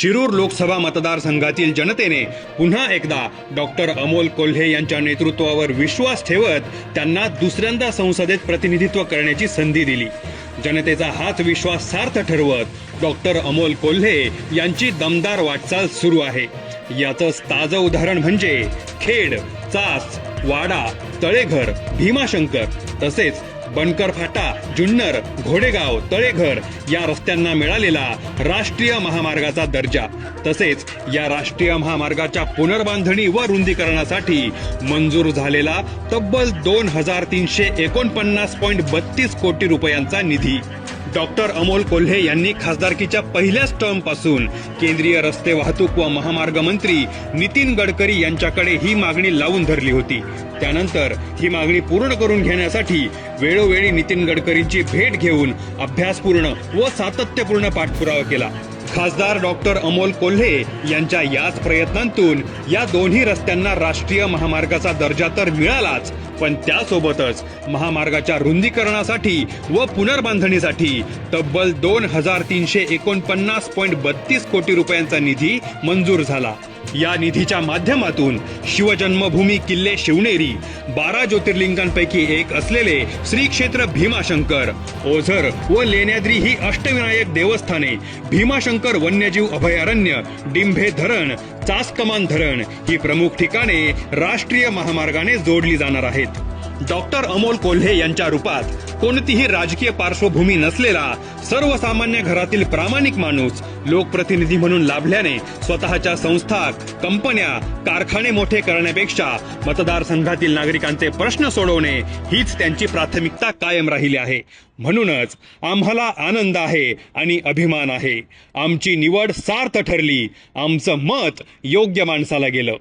शिरूर लोकसभा मतदारसंघातील जनतेने पुन्हा एकदा डॉक्टर अमोल कोल्हे यांच्या नेतृत्वावर विश्वास ठेवत त्यांना दुसऱ्यांदा संसदेत प्रतिनिधित्व करण्याची संधी दिली. जनतेचा हाच विश्वास सार्थ ठरवत डॉक्टर अमोल कोल्हे यांची दमदार वाटचाल सुरू आहे. याचंच ताजं उदाहरण म्हणजे खेड चास वाडा तळेघर भीमाशंकर तसेच बनकर फाटा जुन्नर घोडेगाव तळेघर या रस्त्यांना मिळालेला राष्ट्रीय महामार्गाचा दर्जा. तसेच या राष्ट्रीय महामार्गाच्या पुनर्बांधणी व रुंदीकरणासाठी मंजूर झालेला तब्बल दोन हजार तीनशे एकोणपन्नास पॉईंट बत्तीस कोटी रुपयांचा निधी. डॉक्टर अमोल कोल्हे यांनी खासदारकीच्या पहिल्याच टर्मपासून केंद्रीय रस्ते वाहतूक व महामार्ग मंत्री नितीन गडकरी यांच्याकडे ही मागणी लावून धरली होती. त्यानंतर ही मागणी पूर्ण करून घेण्यासाठी वेळोवेळी नितीन गडकरींची भेट घेऊन अभ्यासपूर्ण व सातत्यपूर्ण पाठपुरावा केला. खासदार डॉक्टर अमोल कोल्हे यांच्या याच प्रयत्नांतून या दोन्ही रस्त्यांना राष्ट्रीय महामार्गाचा दर्जा तर मिळालाच पण त्यासोबतच महामार्गाच्या रुंदीकरणासाठी व पुनर्बांधणीसाठी तब्बल दोन हजार तीनशे एकोणपन्नास पॉईंट बत्तीस कोटी रुपयांचा निधी मंजूर झाला. या निधीच्या माध्यमातून शिवजन्मभूमी किल्ले शिवनेरी बारा ज्योतिर्लिंगांपैकी एक असलेले श्री क्षेत्र भीमाशंकर ओझर व लेण्याद्री ही अष्टविनायक देवस्थाने भीमाशंकर वन्यजीव अभयारण्य डिंभे धरण चासकमान धरण ही प्रमुख ठिकाणे राष्ट्रीय महामार्गाने जोडली जाणार आहेत. डॉक्टर अमोल कोल्हे यांच्या रूपात कोणतीही राजकीय पार्श्वभूमी नसलेला सर्वसामान्य घरातील प्रामाणिक माणूस लोकप्रतिनिधी म्हणून लाभल्याने स्वतःच्या संस्था कंपन्या कारखाने मोठे करण्यापेक्षा मतदारसंघातील नागरिकांचे प्रश्न सोडवणे हीच त्यांची प्राथमिकता कायम राहिली आहे. म्हणूनच आम्हाला आनंद आहे आणि अभिमान आहे. आमची निवड सार्थ ठरली. आमचं मत योग्य माणसाला गेलं.